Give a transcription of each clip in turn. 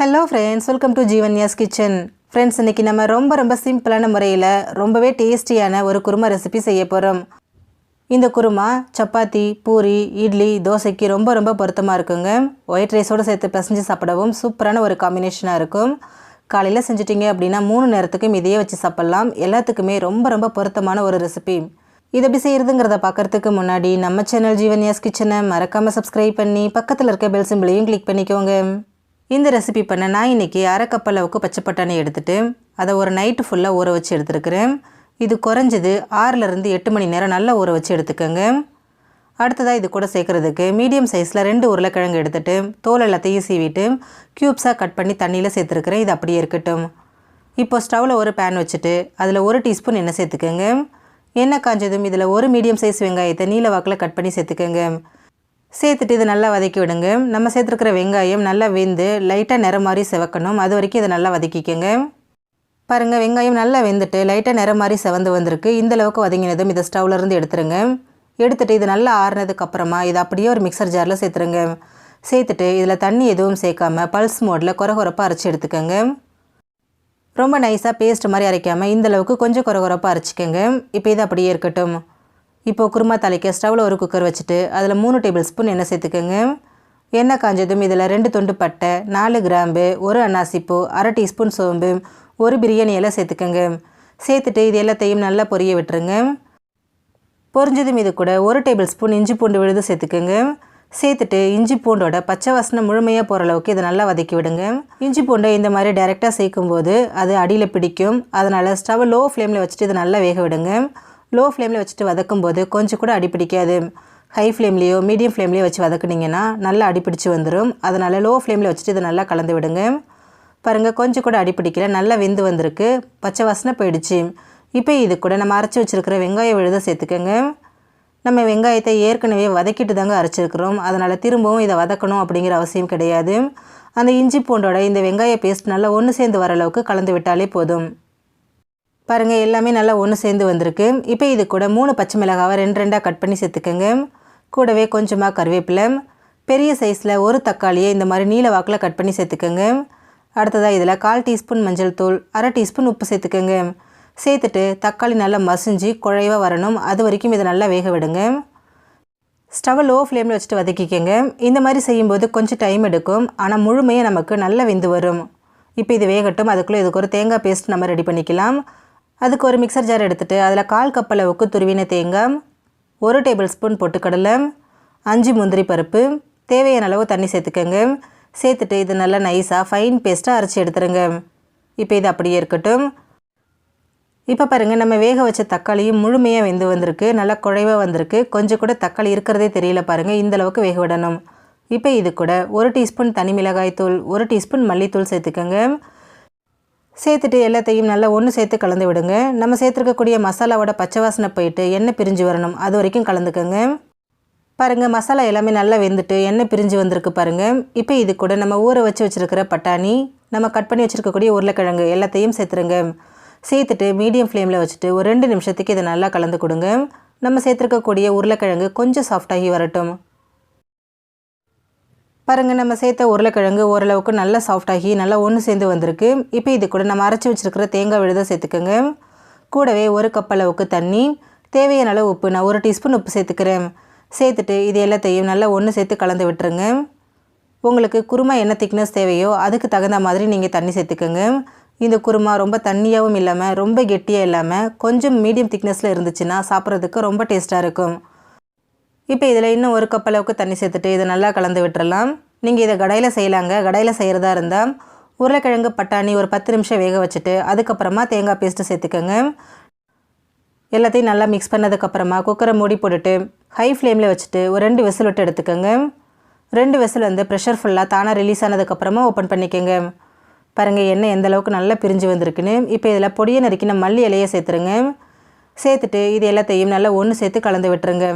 Hello friends welcome to Jeevanya's kitchen friends இன்றைக்கி நம்ம ரொம்ப ரொம்ப சிம்பிளான முறையில் ரொம்பவே டேஸ்டியான ஒரு குருமா ரெசிபி செய்ய போகிறோம் இந்த குருமா சப்பாத்தி பூரி இட்லி தோசைக்கு ரொம்ப ரொம்ப பொருத்தமாக இருக்குங்க. ஒயிட் ரைஸோடு சேர்த்து பிசைஞ்சு சாப்பிடவும் சூப்பரான ஒரு காம்பினேஷனாக இருக்கும். காலையில் செஞ்சிட்டிங்க அப்படின்னா மூணு நேரத்துக்கும் இதையே வச்சு சாப்பிட்லாம். எல்லாத்துக்குமே ரொம்ப ரொம்ப பொருத்தமான ஒரு ரெசிபி இது எப்படி செய்கிறதுங்கிறத பார்க்குறதுக்கு முன்னாடி நம்ம சேனல் ஜீவன்யாஸ் கிச்சனை மறக்காமல் சப்ஸ்கிரைப் பண்ணி பக்கத்தில் இருக்க பெல் சிம்பிளையும் கிளிக் பண்ணிக்கோங்க. இந்த ரெசிபி பண்ண நான் இன்றைக்கி அரை பச்சைப்பட்டாணி அளவுக்கு பச்சை பட்டாணி அதை ஒரு நைட்டு ஃபுல்லாக ஊற வச்சு எடுத்துருக்கிறேன். இது குறைஞ்சது ஆறிலிருந்து எட்டு மணி நேரம் நல்லா ஊற வச்சு எடுத்துக்கோங்க. அடுத்ததாக இது கூட சேர்க்குறதுக்கு மீடியம் சைஸில் ரெண்டு உருளைக்கிழங்கு எடுத்துகிட்டு தோல் எல்லாத்தையும் சீவிட்டு க்யூப்ஸாக கட் பண்ணி தண்ணியில் சேர்த்துருக்குறேன். இது அப்படியே இருக்கட்டும். இப்போ ஸ்டவ்வில் ஒரு பேன் வச்சுட்டு அதில் ஒரு டீஸ்பூன் எண்ணெய் சேர்த்துக்கோங்க. எண்ணெய் காஞ்சதும் இதில் ஒரு மீடியம் சைஸ் வெங்காயத்தை நீல வாக்கில் கட் பண்ணி சேர்த்துக்கோங்க. சேர்த்துட்டு இதை நல்லா வதக்கி விடுங்க. நம்ம சேர்த்துருக்கிற வெங்காயம் நல்லா வெந்து லைட்டாக நிறம் மாதிரி செவக்கணும். அது வரைக்கும் இதை நல்லா வதக்கிக்கோங்க. பாருங்கள் வெங்காயம் நல்லா வெந்துட்டு லைட்டாக நிறம் மாதிரி செவந்து வந்திருக்கு. இந்தளவுக்கு வதங்கினதும் இதை ஸ்டவ்லேருந்து எடுத்துருங்க. எடுத்துகிட்டு இது நல்லா ஆறுனதுக்கப்புறமா இதை அப்படியே ஒரு மிக்சர் ஜாரில் சேர்த்துருங்க. சேர்த்துட்டு இதில் தண்ணி எதுவும் சேர்க்காம பல்ஸ் மோடில் குறை குறைப்பாக அரைச்சி எடுத்துக்கோங்க. ரொம்ப நைஸாக பேஸ்ட் மாதிரி அரைக்காமல் இந்தளவுக்கு கொஞ்சம் குறை குறைப்பாக அரைச்சிக்கோங்க. இப்போ இது அப்படியே இருக்கட்டும். இப்போ குருமா தலைக்க ஸ்டவ்வில் ஒரு குக்கர் வச்சுட்டு அதில் மூணு டேபிள் ஸ்பூன் எண்ணெய் சேர்த்துக்கோங்க. எண்ணெய் காஞ்சதும் இதில் ரெண்டு துண்டு பட்டை நாலு கிராம்பு ஒரு அன்னாசிப்பூ அரை டீஸ்பூன் சோம்பு ஒரு பிரியாணி எல்லாம் சேர்த்துக்கோங்க. சேர்த்துட்டு இது எல்லாத்தையும் நல்லா பொரிய விட்டுருங்க. பொரிஞ்சதும் இது கூட ஒரு டேபிள் ஸ்பூன் இஞ்சி பூண்டு விழுது சேர்த்துக்கோங்க. சேர்த்துட்டு இஞ்சி பூண்டோட பச்சை வாசனை முழுமையாக போகிற அளவுக்கு இதை நல்லா வதக்கி விடுங்க. இஞ்சி பூண்டை இந்த மாதிரி டைரெக்டாக சேர்க்கும்போது அது அடியில் பிடிக்கும். அதனால் ஸ்டவ் லோ ஃப்ளேமில் வச்சுட்டு இதை நல்லா வேக விடுங்க. லோ ஃப்ளேமில் வச்சுட்டு வதக்கும் போது கொஞ்சம் கூட அடிப்பிடிக்காது ஹை ஃப்ளேம்லேயோ மீடியம் ஃப்ளேம்லேயோ வச்சு வதக்குனீங்கன்னா நல்லா அடிப்பிடிச்சு வந்துடும் அதனால் லோ ஃப்ளேமில் வச்சுட்டு இதை நல்லா கலந்து விடுங்க. பாருங்கள் கொஞ்சம் கூட அடிப்பிடிக்கல நல்லா வெந்து வந்திருக்கு. பச்சை வாசனை போயிடுச்சு. இப்போ இது கூட நம்ம அரைச்சி வச்சுருக்கிற வெங்காய விழுத சேர்த்துக்கோங்க. நம்ம வெங்காயத்தை ஏற்கனவே வதக்கிட்டு தாங்க அரைச்சிருக்கிறோம். அதனால் திரும்பவும் இதை வதக்கணும் அப்படிங்கிற அவசியம் கிடையாது. அந்த இஞ்சி பூண்டோட இந்த வெங்காய பேஸ்ட் நல்லா ஒன்று சேர்ந்து வர அளவுக்கு கலந்து விட்டாலே போதும். பாருங்கள் எல்லாமே நல்லா ஒன்று சேர்ந்து வந்திருக்கு. இப்போ இது கூட மூணு பச்சை மிளகாவை ரெண்டு ரெண்டாக கட் பண்ணி சேர்த்துக்கோங்க. கூடவே கொஞ்சமாக கருவேப்பிலை. பெரிய சைஸில் ஒரு தக்காளியை இந்த மாதிரி நீல வாக்கில் கட் பண்ணி சேர்த்துக்கோங்க. அடுத்ததாக இதில் கால் டீஸ்பூன் மஞ்சள் தூள் அரை டீஸ்பூன் உப்பு சேர்த்துக்கோங்க. சேர்த்துட்டு தக்காளி நல்லா மசிஞ்சு குழைவாக வரணும். அது வரைக்கும் இதை நல்லா வேக விடுங்க. ஸ்டவ் லோ ஃப்ளேமில் வச்சுட்டு வதக்கிக்கோங்க. இந்த மாதிரி செய்யும்போது கொஞ்சம் டைம் எடுக்கும். ஆனால் முழுமையாக நமக்கு நல்லா வெந்து வரும். இப்போ இது வேகட்டும். அதுக்குள்ளே இதுக்கு ஒரு தேங்காய் பேஸ்ட் நம்ம ரெடி பண்ணிக்கலாம். அதுக்கு ஒரு மிக்சர் ஜார் எடுத்துகிட்டு அதில் கால் கப் அளவுக்கு துருவின தேங்காய் ஒரு டேபிள் ஸ்பூன் பொட்டுக்கடலை அஞ்சு முந்திரி பருப்பு தேவையான அளவு தண்ணி சேர்த்துக்கோங்க. சேர்த்துட்டு இது நல்லா நைஸாக ஃபைன் பேஸ்ட்டாக அரைச்சி எடுத்துருங்க. இப்போ இது அப்படியே இருக்கட்டும். இப்போ பாருங்கள் நம்ம வேக வச்ச தக்காளியும் முழுமையாக வெந்து வந்திருக்கு. நல்லா குழைவாக வந்திருக்கு. கொஞ்சம் கூட தக்காளி இருக்கிறதே தெரியல பாருங்கள் இந்த அளவுக்கு வேக விடணும். இப்போ இது கூட ஒரு டீஸ்பூன் தனி மிளகாய் தூள் ஒரு டீஸ்பூன் மல்லித்தூள் சேர்த்துக்கோங்க. சேர்த்துட்டு எல்லாத்தையும் நல்லா ஒன்று சேர்த்து கலந்து விடுங்க. நம்ம சேர்த்துருக்கக்கூடிய மசாலாவோட பச்சை வாசனை போயிட்டு எண்ணெய் பிரிஞ்சு வரணும். அது வரைக்கும் கலந்துக்கோங்க. பாருங்கள் மசாலா எல்லாமே நல்லா வெந்துட்டு எண்ணெய் பிரிஞ்சு வந்திருக்கு பாருங்கள் இப்போ இது கூட நம்ம ஊற வச்சு வச்சுருக்கிற பட்டாணி நம்ம கட் பண்ணி வச்சுருக்கக்கூடிய உருளைக்கிழங்கு எல்லாத்தையும் சேர்த்துருங்க. சேர்த்துட்டு மீடியம் ஃப்ளேமில் வச்சுட்டு ஒரு ரெண்டு நிமிஷத்துக்கு இதை நல்லா கலந்து கொடுங்க. நம்ம சேர்த்துருக்கக்கூடிய உருளைக்கிழங்கு கொஞ்சம் சாஃப்டாகி வரட்டும். பாருங்கள் நம்ம சேர்த்த உருளைக்கிழங்கு ஓரளவுக்கு நல்லா சாஃப்டாகி நல்லா ஒன்று சேர்ந்து வந்திருக்கு. இப்போ இது கூட நம்ம அரைச்சி வச்சுருக்கிற தேங்காய் விழுத சேர்த்துக்கோங்க. கூடவே ஒரு கப் அளவுக்கு தண்ணி தேவையான அளவு உப்பு நான் ஒரு டீஸ்பூன் உப்பு சேர்த்துக்கிறேன். சேர்த்துட்டு இது எல்லாத்தையும் நல்லா ஒன்று சேர்த்து கலந்து விட்டுருங்க. உங்களுக்கு குருமா என்ன திக்னஸ் தேவையோ அதுக்கு தகுந்த மாதிரி நீங்கள் தண்ணி சேர்த்துக்கோங்க. இந்த குருமா ரொம்ப தண்ணியாகவும் இல்லாமல் ரொம்ப கெட்டியாக இல்லாமல் கொஞ்சம் மீடியம் திக்னஸில் இருந்துச்சுன்னா சாப்பிட்றதுக்கு ரொம்ப டேஸ்ட்டாக இருக்கும். இப்போ இதில் இன்னும் ஒரு கப் அளவுக்கு தண்ணி சேர்த்துட்டு இதை நல்லா கலந்து விட்டுறலாம். நீங்கள் இதை கடையில் செய்யலாங்க. கடையில் செய்கிறதா இருந்தால் உருளைக்கிழங்கு பட்டாணி ஒரு பத்து நிமிஷம் வேக வச்சுட்டு அதுக்கப்புறமா தேங்காய் பேஸ்ட்டு சேர்த்துக்கோங்க. எல்லாத்தையும் நல்லா மிக்ஸ் பண்ணதுக்கப்புறமா குக்கரை மூடி போட்டுட்டு ஹை ஃப்ளேமில் வச்சுட்டு ஒரு ரெண்டு விசில் விட்டு எடுத்துக்கோங்க. ரெண்டு விசில் வந்து ப்ரெஷர் ஃபுல்லாக தானாக ரிலீஸ் ஆனதுக்கப்புறமா ஓப்பன் பண்ணிக்கோங்க. பாருங்கள் எண்ணெய் எந்த அளவுக்கு நல்லா பிரிஞ்சு வந்திருக்குன்னு. இப்போ இதில் பொடியை நறுக்கின மல்லி இலையை சேர்த்துருங்க. சேர்த்துட்டு இது எல்லாத்தையும் நல்லா ஒன்று சேர்த்து கலந்து விட்டுருங்க.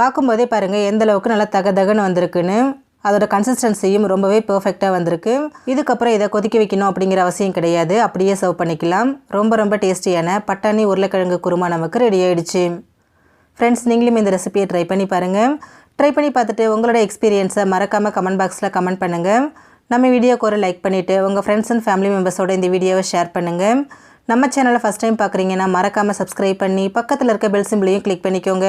பார்க்கும்போதே பாருங்கள் எந்தளவுக்கு நல்லா தக தகன்னு வந்திருக்குன்னு. அதோட கன்சிஸ்டன்சியும் ரொம்பவே பர்ஃபெக்டாக வந்திருக்கு. இதுக்கப்புறம் இதை கொதிக்க வைக்கணும் அப்படிங்கிற அவசியம் கிடையாது. அப்படியே சர்வ் பண்ணிக்கலாம். ரொம்ப ரொம்ப டேஸ்டியான பட்டாணி உருளைக்கிழங்கு குருமா நமக்கு ரெடி ஆகிடுச்சு ஃப்ரெண்ட்ஸ் நீங்களும் இந்த ரெசிபியை ட்ரை பண்ணி பாருங்கள் ட்ரை பண்ணி பார்த்துட்டு உங்களோட எக்ஸ்பீரியன்ஸை மறக்காமல் கமெண்ட் பாக்ஸில் கமெண்ட் பண்ணுங்கள் நம்ம வீடியோ ஒரு லைக் பண்ணிவிட்டு உங்கள் ஃப்ரெண்ட்ஸ் அண்ட் ஃபேமிலி மெம்பர்ஸோட இந்த வீடியோவை ஷேர் பண்ணுங்கள் நம்ம சேனலை ஃபஸ்ட் டைம் பார்க்குறீங்கன்னா மறக்காமல் சப்ஸ்கிரைப் பண்ணி பக்கத்தில் இருக்க பெல் சிம்பிளையும் கிளிக் பண்ணிக்கோங்க.